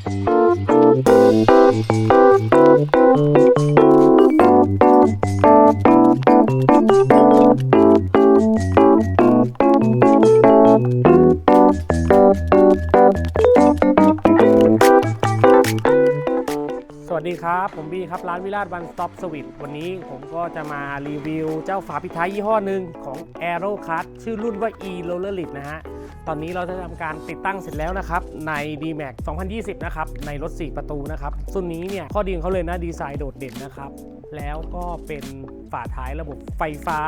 Thank you. สวัสดีครับ ผมบีครับ ร้านวิราชวันสต็อปสวิตวันนี้ผมก็จะมารีวิวเจ้าฝาปิท้ายยี่ห้อหนึ่งของ a e r o c u t ชื่อรุ่นว่า e r o l l e r l i t นะฮะ ตอนนี้เราจะทำการติดตั้งเสร็จแล้วนะครับ ใน D-Max 2020 นะครับ ในรถ 4 ประตูนะครับส่วนนี้เนี่ย ข้อดีของเขาเลยนะ ดีไซน์โดดเด่นนะครับ แล้วก็เป็นฝาท้ายระบบไฟฟ้า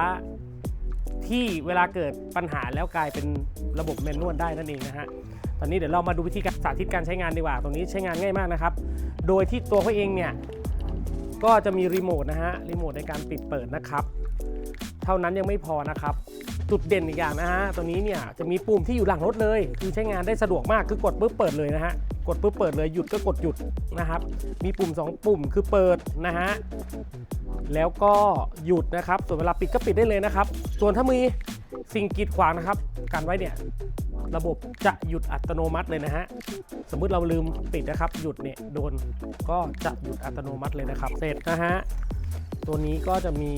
ที่เวลาเกิดปัญหาแล้วกลายเป็นระบบแมนนวลได้นั่นเองนะฮะ ตอนนี้เดี๋ยวเรามาดูวิธีการสาธิตการใช้งานดีกว่า ตรงนี้ใช้งานง่ายมากนะครับ โดยที่ตัวเขาเองเนี่ยก็จะมีรีโมทนะฮะ รีโมทในการปิดเปิดนะครับ เท่านั้นยังไม่พอนะครับ จุดเด่นอีกอย่างนะฮะ ตัวนี้เนี่ยจะมีปุ่มที่อยู่หลังรถเลย คือใช้งานได้สะดวกมาก คือกดปุ๊บเปิดเลยนะฮะ กดปุ๊บเปิดเลย หยุดก็กดหยุดนะครับ มีปุ่ม 2 ปุ่มคือเปิดนะฮะ แล้วก็หยุดนะครับ ส่วนเวลาปิดก็ปิดได้เลยนะครับ ส่วนถ้ามีสิ่งกีดขวางนะครับ กันไว้เนี่ย ระบบจะหยุดอัตโนมัติเลยนะฮะ สมมุติเราลืมปิดนะครับ หยุดเนี่ยโดนก็จะหยุดอัตโนมัติเลยนะครับ เสร็จนะฮะ ตัวนี้ก็จะมี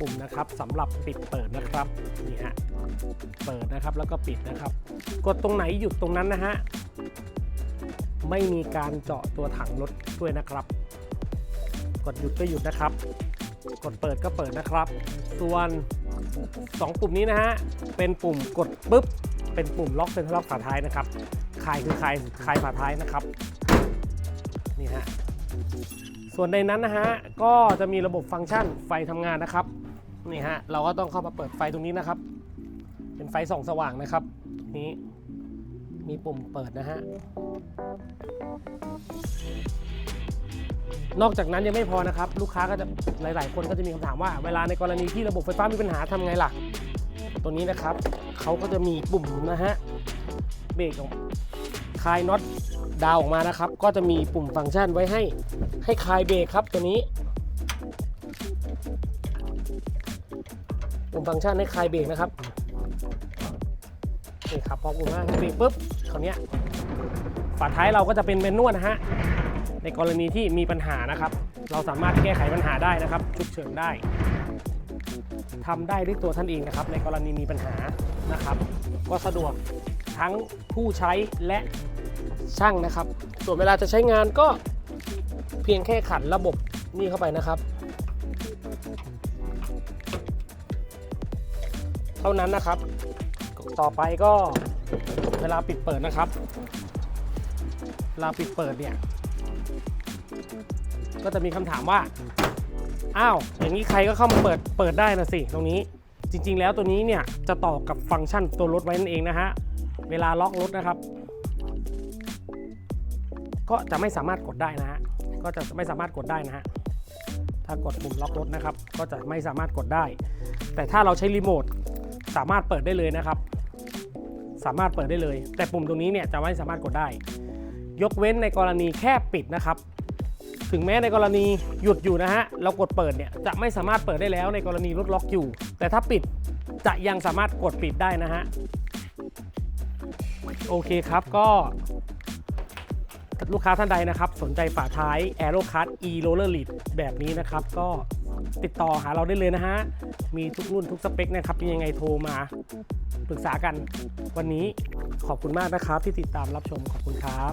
ปุ่มนะครับสำหรับปิดเปิดนะครับนี่ฮะเปิดนะครับแล้วก็ปิดนะครับ กดตรงไหนหยุดตรงนั้นนะฮะไม่มีการเจาะตัวถังรถด้วยนะครับ กดหยุดก็หยุดนะครับ กดเปิดก็เปิดนะครับ ส่วน 2 ปุ่มนี้นะฮะเป็นปุ่มกดปุ๊บ เป็นปุ่มล็อกเซ็นทรัลล็อกฝาท้ายนะครับคลายคือคลายคลายฝาท้ายนะครับนี่ฮะส่วนในนั้นนะฮะก็จะมีระบบฟังก์ชันไฟทำงานนะครับนี่ฮะเราก็ต้องเข้ามาเปิดไฟตรงนี้นะครับ เป็นไฟส่องสว่างนะครับ นี้มีปุ่มเปิดนะฮะนอกจากนั้นยังไม่พอนะครับ ลูกค้าก็จะหลาย ๆ คนก็จะมีคำถามว่าเวลาในกรณีที่ระบบไฟฟ้ามีปัญหาทำไงล่ะ ตัวนี้นะครับเขาก็จะมีปุ่มนะฮะเบรกของคลายน็อตดาวออกมานะครับ ก็จะมีปุ่มฟังก์ชันไว้ให้ให้คลายเบรกครับตัวนี้ ปุ่มฟังก์ชันให้คลายเบรกนะครับนี่ครับพอปุ่มให้เบรกปุ๊บคราวเนี้ยฝาท้ายเราก็จะเป็นเมนนวลนะฮะในกรณีที่มีปัญหานะครับ เราสามารถแก้ไขปัญหาได้นะครับฉุกเฉินได้ ทำได้ด้วยตัวท่านเองนะครับในกรณีมีปัญหานะครับ ก็สะดวกทั้งผู้ใช้และช่างนะครับ ส่วนเวลาจะใช้งานก็เพียงแค่ขันระบบนี่เข้าไปนะครับ เท่านั้นนะครับ ต่อไปก็เวลาปิดเปิดนะครับ เวลาปิดเปิดเนี่ย ก็จะมีคำถามว่า อ้าวอย่างนี้ใครก็เข้ามาเปิดเปิดได้นะสิตรงนี้จริง ๆ แล้วตัวนี้เนี่ยจะต่อกับฟังก์ชันตัวรถไว้นั่นเองนะฮะเวลาล็อกรถนะครับ ก็จะไม่สามารถกดได้นะฮะก็จะไม่สามารถกดได้นะฮะถ้ากดปุ่มล็อกรถนะครับ ก็จะไม่สามารถกดได้ แต่ถ้าเราใช้รีโมทสามารถเปิดได้เลยนะครับ สามารถเปิดได้เลย แต่ปุ่มตรงนี้เนี่ยจะไม่สามารถกดได้ ยกเว้นในกรณีแค่ปิดนะครับ ถึงแม้ในกรณีหยุดอยู่นะฮะ เรากดเปิดเนี่ยจะไม่สามารถเปิดได้แล้วในกรณีรถล็อกอยู่ แต่ถ้าปิดจะยังสามารถกดปิดได้นะฮะ โอเคครับก็ลูกค้าท่านใดนะครับ สนใจฝาท้าย Aero c a r E Roller Lead แบบนี้นะครับ ก็ติดต่อหาเราได้เลยนะฮะ มีทุกรุ่นทุกสเปคนะครับยังไงโทรมาปรึกษากัน วันนี้ขอบคุณมากนะครับที่ติดตามรับชมขอบคุณครับ